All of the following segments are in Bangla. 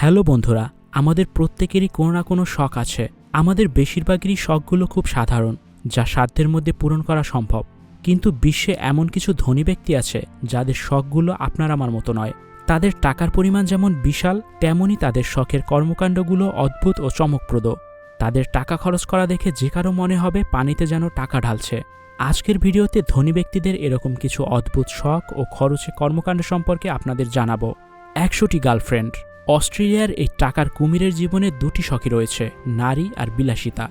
হ্যালো বন্ধুরা, আমাদের প্রত্যেকেরই কোনো না কোনো শখ আছে। আমাদের বেশিরভাগেরই শখগুলো খুব সাধারণ, যা সাধ্যের মধ্যে পূরণ করা সম্ভব। কিন্তু বিশ্বে এমন কিছু ধনী ব্যক্তি আছে, যাদের শখগুলো আপনার আমার মতো নয়। তাদের টাকার পরিমাণ যেমন বিশাল, তেমনই তাদের শখের কর্মকাণ্ডগুলো অদ্ভুত ও চমকপ্রদ। তাদের টাকা খরচ করা দেখে যে কারও মনে হবে পানিতে যেন টাকা ঢালছে। আজকের ভিডিওতে ধনী ব্যক্তিদের এরকম কিছু অদ্ভুত শখ ও খরচে কর্মকাণ্ড সম্পর্কে আপনাদের জানাব। একশোটি গার্লফ্রেন্ড। অস্ট্রেলিয়ার এই টাকার কুমিরের জীবনে দুটি শখই রয়েছে, নারী আর বিলাসিতা।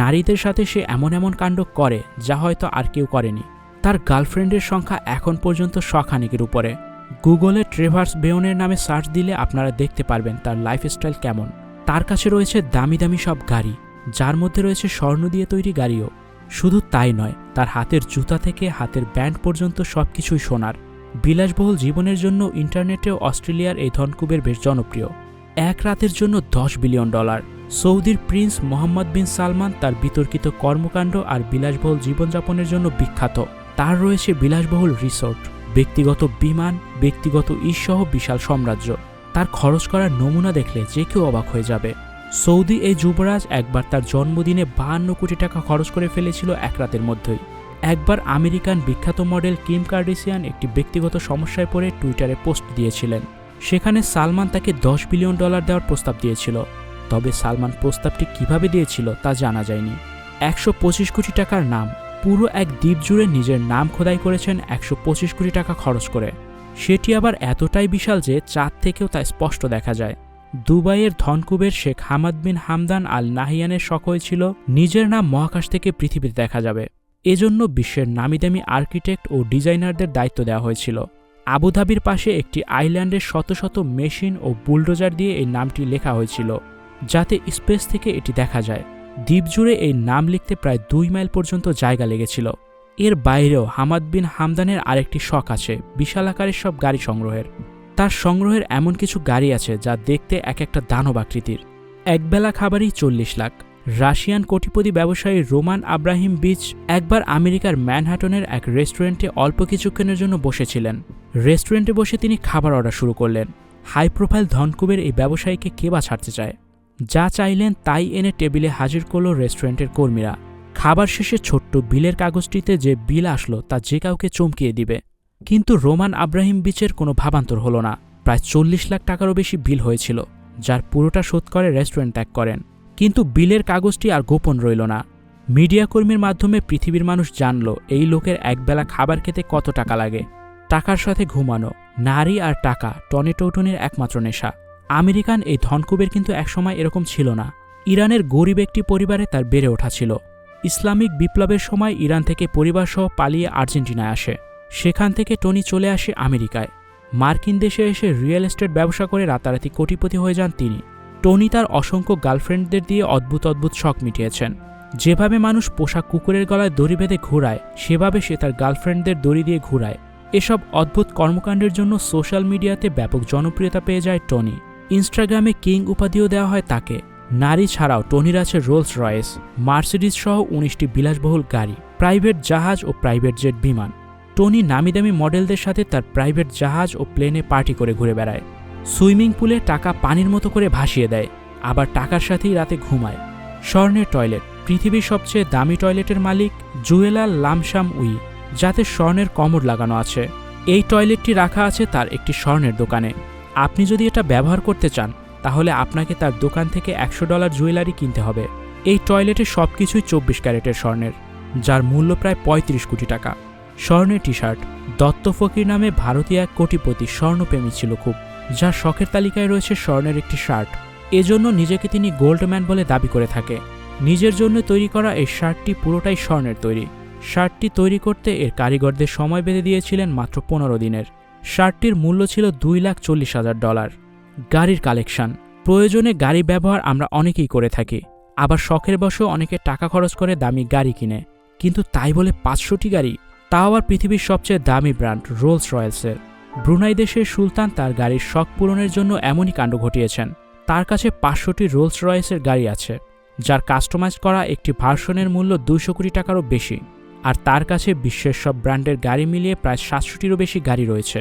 নারীদের সাথে সে এমন এমন কাণ্ড করে যা হয়তো আর কেউ করেনি। তার গার্লফ্রেন্ডের সংখ্যা এখন পর্যন্ত শখানেকের উপরে। গুগলে ট্রেভার্স বেয়নের নামে সার্চ দিলে আপনারা দেখতে পারবেন তার লাইফস্টাইল কেমন। তার কাছে রয়েছে দামি দামি সব গাড়ি, যার মধ্যে রয়েছে স্বর্ণ দিয়ে তৈরি গাড়িও। শুধু তাই নয়, তার হাতের জুতা থেকে হাতের ব্যান্ড পর্যন্ত সব কিছুই সোনার। বিলাসবহুল জীবনের জন্য ইন্টারনেটে অস্ট্রেলিয়ার এই ধনকুবের বেশ জনপ্রিয়। এক রাতের জন্য দশ বিলিয়ন ডলার। সৌদির প্রিন্স মোহাম্মদ বিন সালমান তার বিতর্কিত কর্মকাণ্ড আর বিলাসবহুল জীবনযাপনের জন্য বিখ্যাত। তার রয়েছে বিলাসবহুল রিসোর্ট, ব্যক্তিগত বিমান, ব্যক্তিগত ঈদসহ বিশাল সাম্রাজ্য। তার খরচ করার নমুনা দেখলে যে কেউ অবাক হয়ে যাবে। সৌদি এই যুবরাজ একবার তার জন্মদিনে বাহান্ন কোটি টাকা খরচ করে ফেলেছিল এক রাতের মধ্যেই। একবার আমেরিকান বিখ্যাত মডেল কিম কার্ডিসিয়ান একটি ব্যক্তিগত সমস্যায় পড়ে টুইটারে পোস্ট দিয়েছিলেন। সেখানে সালমান তাকে দশ বিলিয়ন ডলার দেওয়ার প্রস্তাব দিয়েছিল। তবে সালমান প্রস্তাবটি কীভাবে দিয়েছিল তা জানা যায়নি। একশো পঁচিশ কোটি টাকার নাম, পুরো এক দ্বীপ জুড়ে নিজের নাম খোদাই করেছেন একশো পঁচিশ কোটি টাকা খরচ করে। সেটি আবার এতটাই বিশাল যে চাঁদ থেকেও তা স্পষ্ট দেখা যায়। দুবাইয়ের ধনকুবের শেখ হামাদ বিন হামদান আল নাহিয়ানের শখ হয়েছিল, নিজের নাম মহাকাশ থেকে পৃথিবীতে দেখা যাবে। এজন্য বিশ্বের নামিদামি আর্কিটেক্ট ও ডিজাইনারদের দায়িত্ব দেওয়া হয়েছিল। আবুধাবির পাশে একটি আইল্যান্ডের শত শত মেশিন ও বুলডোজার দিয়ে এই নামটি লেখা হয়েছিল, যাতে স্পেস থেকে এটি দেখা যায়। দ্বীপ জুড়ে এই নাম লিখতে প্রায় দুই মাইল পর্যন্ত জায়গা লেগেছিল। এর বাইরেও হামাদ বিন হামদানের আরেকটি শখ আছে, বিশাল আকারের সব গাড়ি সংগ্রহের। তার সংগ্রহের এমন কিছু গাড়ি আছে যা দেখতে এক একটা দানব আকৃতির। একবেলা খাবারই চল্লিশ লাখ। রাশিয়ান কোটিপতি ব্যবসায়ী রোমান আব্রাহিম বিচ একবার আমেরিকার ম্যানহাটনের এক রেস্টুরেন্টে অল্প কিছুক্ষণের জন্য বসেছিলেন। রেস্টুরেন্টে বসে তিনি খাবার অর্ডার শুরু করলেন। হাই প্রোফাইল ধনকুবের এই ব্যবসায়ীকে কে বা ছাড়তে চায়? যা চাইলেন তাই এনে টেবিলে হাজির করল রেস্টুরেন্টের কর্মীরা। খাবার শেষে ছোট্ট বিলের কাগজটিতে যে বিল আসলো তা যে কাউকে চমকিয়ে দিবে। কিন্তু রোমান আব্রাহিম বিচের কোনো ভাবান্তর হলো না। প্রায় চল্লিশ লাখ টাকারও বেশি বিল হয়েছিল, যার পুরোটা শোধ করে রেস্টুরেন্ট ত্যাগ করেন। কিন্তু বিলের কাগজটি আর গোপন রইল না। মিডিয়া কর্মীর মাধ্যমে পৃথিবীর মানুষ জানল, এই লোকের একবেলা খাবার খেতে কত টাকা লাগে। টাকার সাথে ঘুমানো, নারী আর টাকা, টনি টৌটনির একমাত্র নেশা। আমেরিকান এই ধনকুবের কিন্তু একসময় এরকম ছিল না। ইরানের গরিব একটি পরিবারে তার বেড়ে ওঠা ছিল। ইসলামিক বিপ্লবের সময় ইরান থেকে পরিবারসহ পালিয়ে আর্জেন্টিনায় আসে। সেখান থেকে টনি চলে আসে আমেরিকায়। মার্কিন দেশে এসে রিয়েল এস্টেট ব্যবসা করে রাতারাতি কোটিপতি হয়ে যান তিনি। টনি তার অসংখ্য গার্লফ্রেন্ডদের দিয়ে অদ্ভুত অদ্ভুত শখ মিটিয়েছেন। যেভাবে মানুষ পোশাক কুকুরের গলায় দড়ি বেঁধে ঘোরায়, সেভাবে সে তার গার্লফ্রেন্ডদের দড়ি দিয়ে ঘুরায়। এসব অদ্ভুত কর্মকাণ্ডের জন্য সোশ্যাল মিডিয়াতে ব্যাপক জনপ্রিয়তা পেয়ে যায় টনি। ইনস্টাগ্রামে কিং উপাধিও দেওয়া হয় তাকে। নারী ছাড়াও টনির আছে রোলস রয়েস, মার্সিডিজ সহ উনিশটি বিলাসবহুল গাড়ি, প্রাইভেট জাহাজ ও প্রাইভেট জেট বিমান। টনি নামি দামি মডেলদের সাথে তার প্রাইভেট জাহাজ ও প্লেনে পার্টি করে ঘুরে বেড়ায়। সুইমিং পুলে টাকা পানির মতো করে ভাসিয়ে দেয়, আবার টাকার সাথেই রাতে ঘুমায়। স্বর্ণের টয়লেট, পৃথিবীর সবচেয়ে দামি টয়লেটের মালিক জুয়েলার লামসাম উই, যাতে স্বর্ণের কমর লাগানো আছে। এই টয়লেটটি রাখা আছে তার একটি স্বর্ণের দোকানে। আপনি যদি এটা ব্যবহার করতে চান, তাহলে আপনাকে তার দোকান থেকে একশো ডলার জুয়েলারি কিনতে হবে। এই টয়লেটে সব কিছুই চব্বিশ ক্যারেটের স্বর্ণের, যার মূল্য প্রায় ৩৫ কোটি টাকা। স্বর্ণের টি শার্ট দত্ত ফকির নামে ভারতীয় এক কোটিপতি স্বর্ণপ্রেমী ছিল খুব। যার শখের তালিকায় রয়েছে স্বর্ণের একটি শার্ট। এজন্য নিজেকে তিনি গোল্ডম্যান বলে দাবি করে থাকে। নিজের জন্য তৈরি করা এই শার্টটি পুরোটাই স্বর্ণের তৈরি। শার্টটি তৈরি করতে এর কারিগরদের সময় বেঁধে দিয়েছিলেন মাত্র পনেরো দিনের। শার্টটির মূল্য ছিল দুই লাখ চল্লিশ হাজার ডলার। গাড়ির কালেকশন। প্রয়োজনে গাড়ি ব্যবহার আমরা অনেকেই করে থাকি। আবার শখের বসেও অনেকে টাকা খরচ করে দামি গাড়ি কিনে। কিন্তু তাই বলে পাঁচশোটি গাড়ি? তাও আবার পৃথিবীর সবচেয়ে দামি ব্র্যান্ড রোলস রয়েলসের। ব্রুনাই দেশের সুলতান তার গাড়ির শখ পূরণের জন্য এমনই কাণ্ড ঘটিয়েছেন। তার কাছে পাঁচশোটি রোলস রয়েসের গাড়ি আছে, যার কাস্টমাইজ করা একটি ভার্সনের মূল্য দুইশো কোটি টাকারও বেশি, আর তার কাছে বিশ্বের সব ব্র্যান্ডের গাড়ি মিলিয়ে প্রায় সাতশোটিরও বেশি গাড়ি রয়েছে।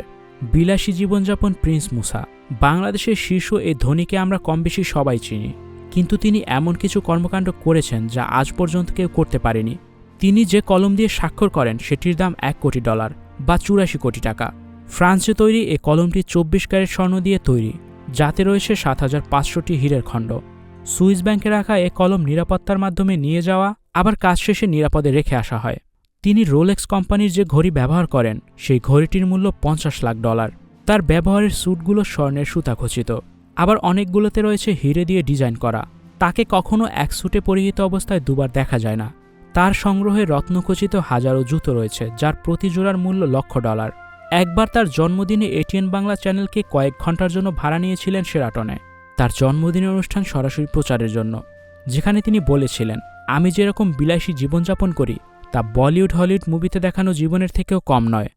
বিলাসী জীবনযাপন প্রিন্স মুসা। বাংলাদেশের শীর্ষ এই ধনীকে আমরা কম বেশি সবাই চিনি, কিন্তু তিনি এমন কিছু কর্মকাণ্ড করেছেন যা আজ পর্যন্ত কেউ করতে পারেনি। তিনি যে কলম দিয়ে স্বাক্ষর করেন, সেটির দাম এক কোটি ডলার বা চুরাশি কোটি টাকা। ফ্রান্সে তৈরি এই কলমটি চব্বিশ ক্যারেট স্বর্ণ দিয়ে তৈরি, যাতে রয়েছে সাত হাজার পাঁচশোটি হীরের খণ্ড। সুইস ব্যাংকে রাখা এ কলম নিরাপত্তার মাধ্যমে নিয়ে যাওয়া, আবার কাজ শেষে নিরাপদে রেখে আসা হয়। তিনি রোলেক্স কোম্পানির যে ঘড়ি ব্যবহার করেন, সেই ঘড়িটির মূল্য পঞ্চাশ লাখ ডলার। তার ব্যবহারের স্যুটগুলো স্বর্ণের সুতা খচিত। আবার অনেকগুলোতে রয়েছে হিরে দিয়ে ডিজাইন করা। তাকে কখনো এক স্যুটে পরিহিত অবস্থায় দুবার দেখা যায় না। তার সংগ্রহে রত্নখচিত হাজারো জুতো রয়েছে, যার প্রতি জোড়ার মূল্য লক্ষ ডলার। একবার তার জন্মদিনে এটিএন বাংলা চ্যানেলকে কয়েক ঘণ্টার জন্য ভাড়া নিয়েছিলেন সেরাটনে। তার জন্মদিনের অনুষ্ঠান সরাসরি প্রচারের জন্য। যেখানে তিনি বলেছিলেন, আমি যেরকম বিলাসী জীবনযাপন করি, তা বলিউড হলিউড মুভিতে দেখানো জীবনের থেকেও কম নয়।